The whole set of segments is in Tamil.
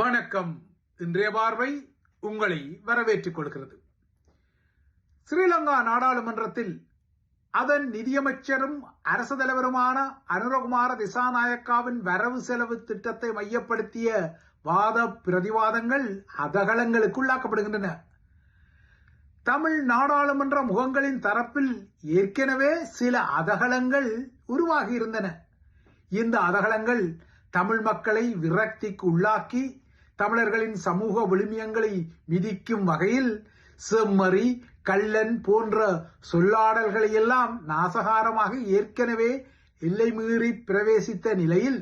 வணக்கம். இன்றைய பார்வை உங்களை வரவேற்றுக் கொள்கிறது. ஸ்ரீலங்கா நாடாளுமன்றத்தில் அதன் நிதியமைச்சரும் அரசு தலைவருமான அனுரகுமார திசாநாயக்காவின் வரவு செலவு திட்டத்தை மையப்படுத்திய வாத பிரதிவாதங்கள் அதகலங்களுக்குள்ளாக்கப்படுகின்றன தமிழ் நாடாளுமன்ற முகங்களின் தரப்பில் ஏற்கனவே சில அதகலங்கள் உருவாகியிருந்தன. இந்த அதகலங்கள் தமிழ் மக்களை விரக்திக்கு உள்ளாக்கி தமிழர்களின் சமூக விழுமியங்களை மிதிக்கும் வகையில் செம்மறி கள்ளன் போன்ற சொல்லாடல்களை எல்லாம் நாசகாரமாக ஏற்கனவே எல்லை மீறி பிரவேசித்த நிலையில்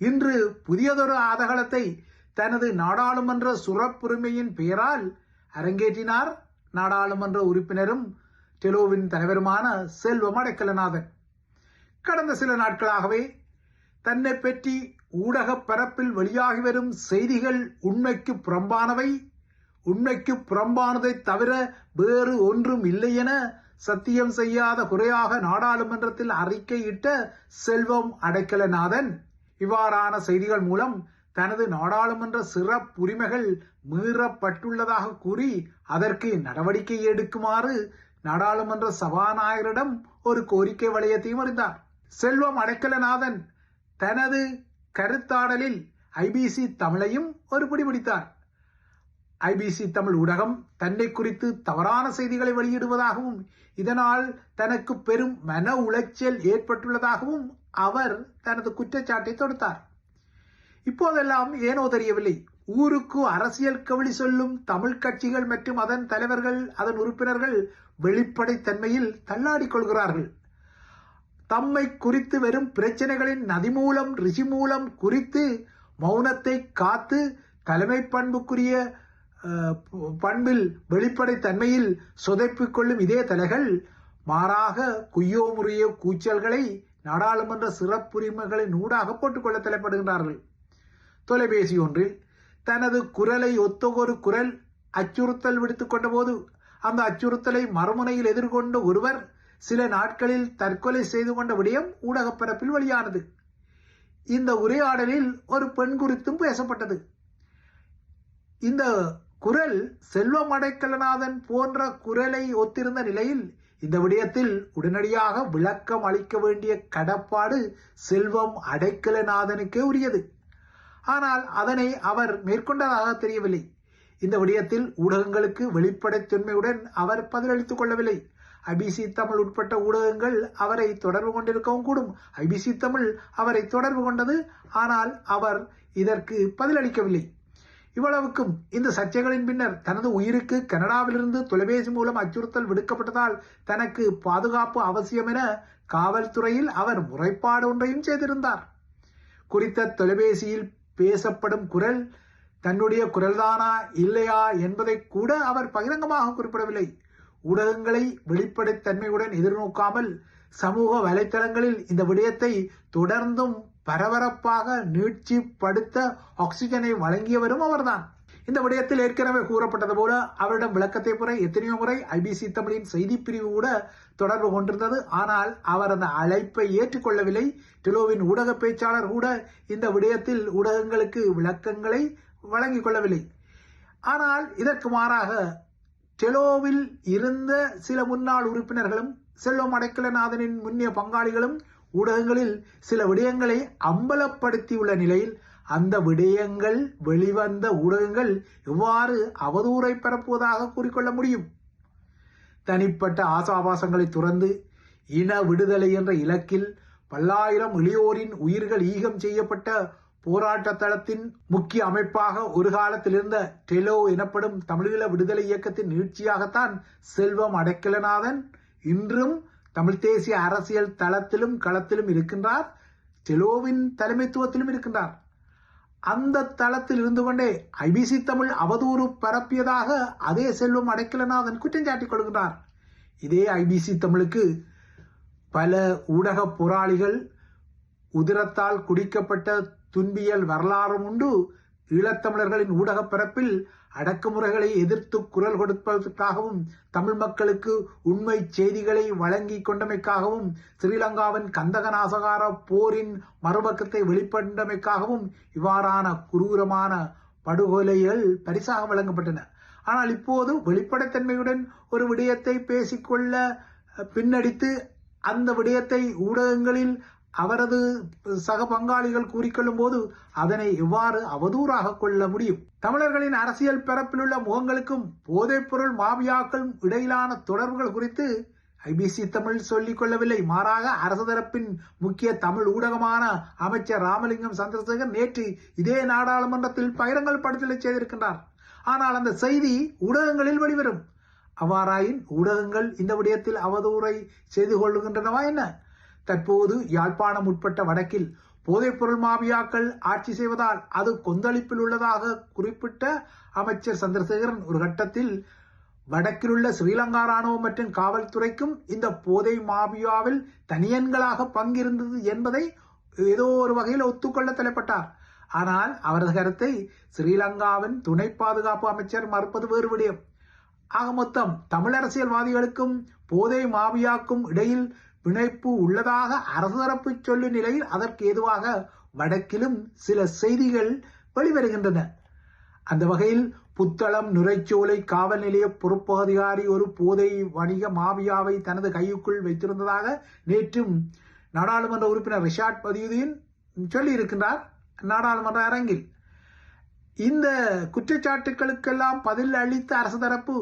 இன்று புதியதொரு ஆதகலத்தை தனது நாடாளுமன்ற சுரப்புரிமையின் பெயரால் அரங்கேற்றினார் நாடாளுமன்ற உறுப்பினரும் டெலோவின் தலைவருமான செல்வம் அடைக்கலநாதன் கடந்த சில நாட்களாகவே தன்னை பற்றி ஊடக பரப்பில் வெளியாகி வரும் செய்திகள் உண்மைக்கு புறம்பானவை உண்மைக்கு புறம்பானதை தவிர வேறு ஒன்றும் இல்லை என சத்தியம் செய்யாத குறையாக நாடாளுமன்றத்தில் அறிக்கையிட்ட செல்வம் அடைக்கலநாதன் இவ்வாறான செய்திகள் மூலம் தனது நாடாளுமன்ற சிறப்புரிமைகள் மீறப்பட்டுள்ளதாக கூறி அதற்கு நடவடிக்கை எடுக்குமாறு நாடாளுமன்ற சபாநாயகரிடம் ஒரு கோரிக்கை வளையத்தையும் அறிந்தார். செல்வம் அடைக்கலநாதன் தனது கருத்தாடலில் ஐபிசி தமிழையும் ஒரு பிடி பிடித்தார். ஐபிசி தமிழ் ஊடகம் தன்னை குறித்து தவறான செய்திகளை வெளியிடுவதாகவும் இதனால் தனக்கு பெரும் மன உளைச்சல் ஏற்பட்டுள்ளதாகவும் அவர் தனது குற்றச்சாட்டை தொடுத்தார். இப்போதெல்லாம் ஏனோ தெரியவில்லை. ஊருக்கு அரசியல் கவிழி சொல்லும் தமிழ் கட்சிகள் மற்றும் அதன் தலைவர்கள் அதன் உறுப்பினர்கள் வெளிப்படைத்தன்மையில் தள்ளாடிக் கொள்கிறார்கள். தம்மை குறித்து வரும் பிரச்சனைகளின் நதி மூலம் ரிஷி மூலம் குறித்து மௌனத்தை காத்து தலைமை பண்புக்குரிய பண்பில் வெளிப்படை தன்மையில் சொதைப்பிக் கொள்ளும் இதே தலைகள் மாறாக குய்யோ முறையோ கூச்சல்களை நாடாளுமன்ற சிறப்புரிமைகளின் ஊடாக போட்டுக்கொள்ள தலைப்படுகின்றார்கள். தொலைபேசி ஒன்றில் தனது குரலை ஒத்த ஒரு குரல் அச்சுறுத்தல் விடுத்துக் கொண்ட போது அந்த அச்சுறுத்தலை மறுமுனையில் எதிர்கொண்ட ஒருவர் சில நாட்களில் தற்கொலை செய்து கொண்ட விடயம் ஊடகப் பரப்பில் வெளியானது. இந்த உரையாடலில் ஒரு பெண் குறித்தும் பேசப்பட்டது. இந்த குரல் செல்வம் அடைக்கலநாதன் போன்ற குரலை ஒத்திருந்த நிலையில் இந்த விடயத்தில் உடனடியாக விளக்கம் அளிக்க வேண்டிய கடப்பாடு செல்வம் அடைக்கலநாதனுக்கே உரியது. ஆனால் அதனை அவர் மேற்கொண்டதாக தெரியவில்லை. இந்த விடயத்தில் ஊடகங்களுக்கு வெளிப்படைத்தன்மையுடன் அவர் பதிலளித்துக் கொள்ளவில்லை. ஐபிசி தமிழ் உட்பட்ட ஊடகங்கள் அவரை தொடர்பு கொண்டிருக்கவும் கூடும். ஐபிசி தமிழ் அவரை தொடர்பு கொண்டது ஆனால் அவர் இதற்கு பதிலளிக்கவில்லை. இவ்வளவுக்கும் இந்த சர்ச்சைகளின் பின்னர் தனது உயிருக்கு கனடாவிலிருந்து தொலைபேசி மூலம் அச்சுறுத்தல் விடுக்கப்பட்டதால் தனக்கு பாதுகாப்பு அவசியம் என காவல்துறையில் அவர் முறைப்பாடு ஒன்றையும் செய்திருந்தார். குறித்த தொலைபேசியில் பேசப்படும் குரல் தன்னுடைய குரல்தானா இல்லையா என்பதை கூட அவர் பகிரங்கமாக குறிப்பிடவில்லை. ஊடகங்களை வெளிப்படைத்தன்மையுடன் எதிர்நோக்காமல் சமூக வலைத்தளங்களில் இந்த விடயத்தை தொடர்ந்தும் பரபரப்பாக நீட்சிப்படுத்த ஆக்சிஜனை வழங்கியவரும் அவர்தான். இந்த விடயத்தில் ஏற்கனவே கூறப்பட்டது போல அவரிடம் விளக்கத்தை புற எத்தனையோ முறை ஐபிசி தமிழின் செய்தி பிரிவு கூட தொடர்பு கொண்டிருந்தது. ஆனால் அவர் அந்த அழைப்பை ஏற்றுக்கொள்ளவில்லை. டிலோவின் ஊடக பேச்சாளர் கூட இந்த விடயத்தில் ஊடகங்களுக்கு விளக்கங்களை வழங்கிக் கொள்ளவில்லை. ஆனால் இதற்கு மாறாக டெலோவில் இருந்த சில முன்னாள் உறுப்பினர்களும் செல்வம் அடைக்கலநாதனின் முன்னிய பங்காளிகளும் ஊடகங்களில் சில விடயங்களை அம்பலப்படுத்தியுள்ள நிலையில் அந்த விடயங்கள் வெளிவந்த ஊடகங்கள் எவ்வாறு அவதூறை பரப்புவதாக கூறிக்கொள்ள முடியும்? தனிப்பட்ட ஆசாபாசங்களை துறந்து இன விடுதலை என்ற இலக்கில் பல்லாயிரம் இளையோரின் உயிர்கள் ஈகம் செய்யப்பட்ட போராட்ட தளத்தின் முக்கிய அமைப்பாக ஒரு காலத்தில் இருந்த டெலோ எனப்படும் தமிழீழ விடுதலை இயக்கத்தின் நீட்சியாகத்தான் செல்வம் அடைக்கலநாதன் இன்றும் தமிழ் தேசிய அரசியல் தளத்திலும் களத்திலும் இருக்கின்றார். டெலோவின் தலைமைத்துவத்திலும் இருக்கின்றார். அந்த தளத்தில் இருந்து கொண்டே ஐபிசி தமிழ் அவதூறு பரப்பியதாக அதே செல்வம் அடைக்கலநாதன் குற்றம் சாட்டிக் கொள்கின்றார். இதே ஐபிசி தமிழுக்கு பல ஊடக போராளிகள் உதிரத்தால் குடிக்கப்பட்ட துன்பியல் வரலாறும் உண்டு. ஈழத்தமிழர்களின் ஊடகப் பரப்பில் அடக்குமுறைகளை எதிர்த்து குரல் கொடுப்பதற்காகவும் தமிழ் மக்களுக்கு உண்மை செய்திகளை வழங்கி கொண்டமைக்காகவும் ஸ்ரீலங்காவின் கந்தகநாசகார போரின் மறுபக்கத்தை வெளிப்பட்டமைக்காகவும் இவ்வாறான குரூரமான படுகொலைகள் பரிசாக வழங்கப்பட்டன. ஆனால் இப்போது வெளிப்படைத்தன்மையுடன் ஒரு விடயத்தை பேசிக்கொள்ள பின்னடித்து அந்த விடயத்தை ஊடகங்களில் அவரது சக பங்காளிகள் கூறிக்கொள்ளும் போது அதனை எவ்வாறு அவதூறாக கொள்ள முடியும்? தமிழர்களின் அரசியல் பரப்பிலுள்ள முகங்களுக்கும் போதைப்பொருள் மாபியாக்களும் இடையிலான தொடர்புகள் குறித்து ஐபிசி தமிழ் சொல்லிக் கொள்ளவில்லை. மாறாக அரசு தரப்பின் முக்கிய தமிழ் ஊடகமான அமைச்சர் ராமலிங்கம் சந்திரசேகர் நேற்று இதே நாடாளுமன்றத்தில் பகிரங்கள் படுத்தலை செய்திருக்கின்றார். ஆனால் அந்த செய்தி ஊடகங்களில் வெளிவரும். அவ்வாறாயின் ஊடகங்கள் இந்த விடயத்தில் அவதூறை செய்து கொள்ளுகின்றனவா என்ன? தற்போது யாழ்ப்பாணம் உட்பட்ட வடக்கில் போதைப்பொருள் மாபியாக்கள் ஆட்சி செய்வதால் அது கொந்தளிப்பில் உள்ளதாக குறிப்பிட்ட அமைச்சர் சந்திரசேகரன் ஒரு கட்டத்தில் வடக்கில் உள்ள ஸ்ரீலங்கா ராணுவம் மற்றும் காவல்துறைக்கும் இந்த போதை மாபியாவில் தனியன்களாக பங்கிருந்தது என்பதை ஏதோ ஒரு வகையில் ஒத்துக்கொள்ள தலைப்பட்டார். ஆனால் அவரது கருத்தை ஸ்ரீலங்காவின் துணை பாதுகாப்பு அமைச்சர் மறுப்பது வேறு விடயம். ஆக மொத்தம் தமிழ் அரசியல்வாதிகளுக்கும் போதை மாபியாக்கும் இடையில் பிணைப்பு உள்ளதாக அரசு தரப்பு சொல்லும் நிலையில் அதற்கு ஏதுவாக வடக்கிலும் சில செய்திகள் வெளிவருகின்றன. அந்த வகையில் புத்தளம் நுரைச்சோலை காவல் நிலைய பொறுப்பு அதிகாரி ஒரு போதை வணிக மாபியாவை தனது கையுக்குள் வைத்திருந்ததாக நேற்றும் நாடாளுமன்ற உறுப்பினர் ரிஷாட் பதியுதீன் சொல்லியிருக்கின்றார் நாடாளுமன்ற அரங்கில். இந்த குற்றச்சாட்டுகளுக்கெல்லாம் பதில் அளித்த அரசு தரப்பு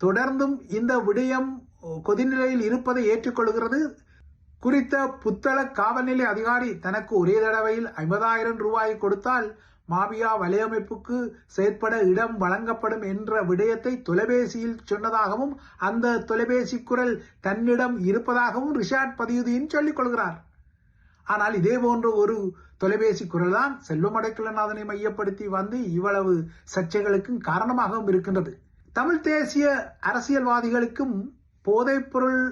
தொடர்ந்தும் இந்த விடயம் கொதிநிலையில் இருப்பதை ஏற்றுக்கொள்கிறது? குறித்த புத்தள காவல்நிலை அதிகாரி தனக்கு ஒரே தடவையில் ஐம்பதாயிரம் ரூபாய் கொடுத்தால் மாபியா வலையமைப்புக்கு செயற்பட இடம் வழங்கப்படும் என்ற விடயத்தை தொலைபேசியில் சொன்னதாகவும் அந்த தொலைபேசி குரல் தன்னிடம் இருப்பதாகவும் ரிஷாட் பதியுதீன் சொல்லிக் கொள்கிறார். ஆனால் இதே போன்ற ஒரு தொலைபேசி குரல் தான் செல்வமடைக்கலநாதனை மையப்படுத்தி வந்து இவ்வளவு சர்ச்சைகளுக்கும் காரணமாகவும் இருக்கின்றது. தமிழ் தேசிய அரசியல்வாதிகளுக்கும் போதைப்பொருள்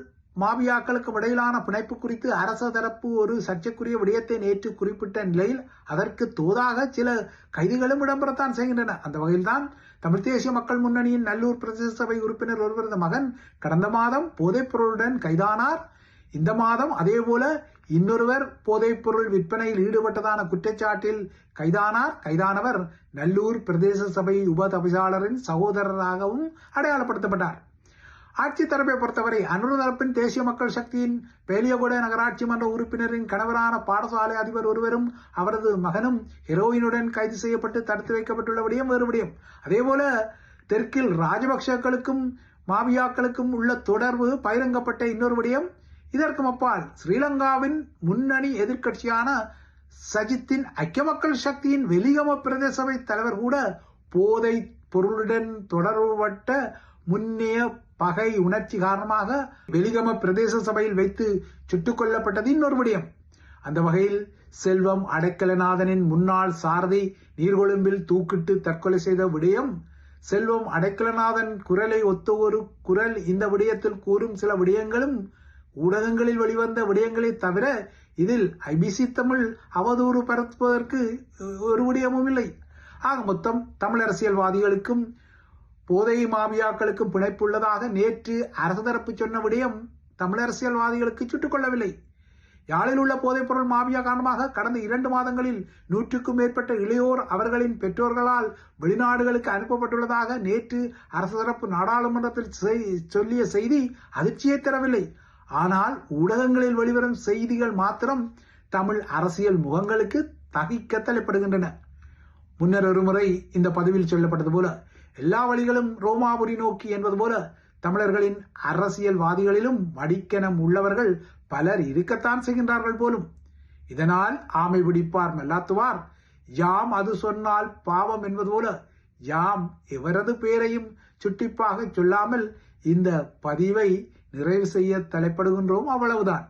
மாபியாக்களுக்கும் இடையிலான பிணைப்பு குறித்து அரச தரப்பு ஒரு சர்ச்சைக்குரிய விடயத்தை நேற்று குறிப்பிட்ட நிலையில் அதற்கு தோதாக சில கைதிகளும் இடம்பெறத்தான் செய்கின்றன. அந்த வகையில்தான் தமிழ் தேசிய மக்கள் முன்னணியின் நல்லூர் பிரதேச சபை உறுப்பினர் ஒருவரது மகன் கடந்த மாதம் போதைப்பொருளுடன் கைதானார். இந்த மாதம் அதேபோல இன்னொருவர் போதைப்பொருள் விற்பனையில் ஈடுபட்டதான குற்றச்சாட்டில் கைதானார். கைதானவர் நல்லூர் பிரதேச சபை உப தவிசாளரின் சகோதரராகவும் அடையாளப்படுத்தப்பட்டார். ஆட்சி தரப்பை பொறுத்தவரை அனுரு தரப்பின் தேசிய மக்கள் சக்தியின் பேலியகுட நகராட்சி மன்ற உறுப்பினரின் கணவரான பாடசாலை அதிபர் ஒருவரும் அவரது மகனும் ஹெரோயினுடன் கைது செய்யப்பட்டு தடுத்து வைக்கப்பட்டுள்ள விடயம் வேறு விடயம் அதேபோல தெற்கில் ராஜபக்சக்களுக்கும் மாபியாக்களுக்கும் உள்ள தொடர்பு பகிரங்கப்பட்ட இன்னொரு விடயம் இதற்கும் அப்பால் ஸ்ரீலங்காவின் முன்னணி எதிர்க்கட்சியான சஜித்தின் ஐக்கிய மக்கள் சக்தியின் வெளிகம பிரதேச சபை தலைவர் கூட போதை பொருளுடன் தொடர்புபட்ட முன்னைய பகை உணர்ச்சி காரணமாக வெலிகம பிரதேச சபையில் வைத்து சுட்டுக் கொல்லப்பட்டது இன்னொரு விடயம். அந்த வகையில் செல்வம் அடைக்கலநாதனின் முன்னாள் சாரதி நீர்கொழும்பில் தூக்கிட்டு தற்கொலை செய்த விடயம் செல்வம் அடைக்கலநாதன் குரலை ஒத்த ஒரு குரல் இந்த விடயத்தில் கூறும் சில விடயங்களும் ஊடகங்களில் வெளிவந்த விடயங்களை தவிர இதில் ஐபிசி தமிழ் அவதூறு பரப்புவதற்கு ஒரு விடயமும் இல்லை. ஆக மொத்தம் தமிழ் அரசியல்வாதிகளுக்கும் போதை மாபியாக்களுக்கும் பிணைப்புள்ளதாக நேற்று அரசு தரப்பு சொன்ன விடயம் தமிழ் அரசியல்வாதிகளுக்கு சுட்டுக் கொள்ளவில்லை. யாழில் உள்ள போதைப்பொருள் மாபியா காரணமாக கடந்த இரண்டு மாதங்களில் நூற்றுக்கும் மேற்பட்ட இளையோர் அவர்களின் பெற்றோர்களால் வெளிநாடுகளுக்கு அனுப்பப்பட்டுள்ளதாக நேற்று அரசு தரப்பு நாடாளுமன்றத்தில் சொல்லிய செய்தி அதிர்ச்சியை தரவில்லை. ஆனால் ஊடகங்களில் வெளிவரும் செய்திகள் மாத்திரம் தமிழ் அரசியல் முகங்களுக்கு தகிக்க தலைப்படுகின்றன முன்னர் ஒரு முறை இந்த பதிவில் சொல்லப்பட்டது போல எல்லா வழிகளும் ரோமாபுரி நோக்கி என்பது போல தமிழர்களின் அரசியல்வாதிகளிலும் மடிக்கணம் உள்ளவர்கள் பலர் இருக்கத்தான் செய்கின்றார்கள் போலும். இதனால் ஆமை பிடிப்பார் மல்லாத்துவார். யாம் அது சொன்னால் பாவம் என்பது போல யாம் எவரது பேரையும் சுட்டிப்பாக சொல்லாமல் இந்த பதிவை நிறைவு செய்ய தலைப்படுகின்றோம் அவ்வளவுதான்.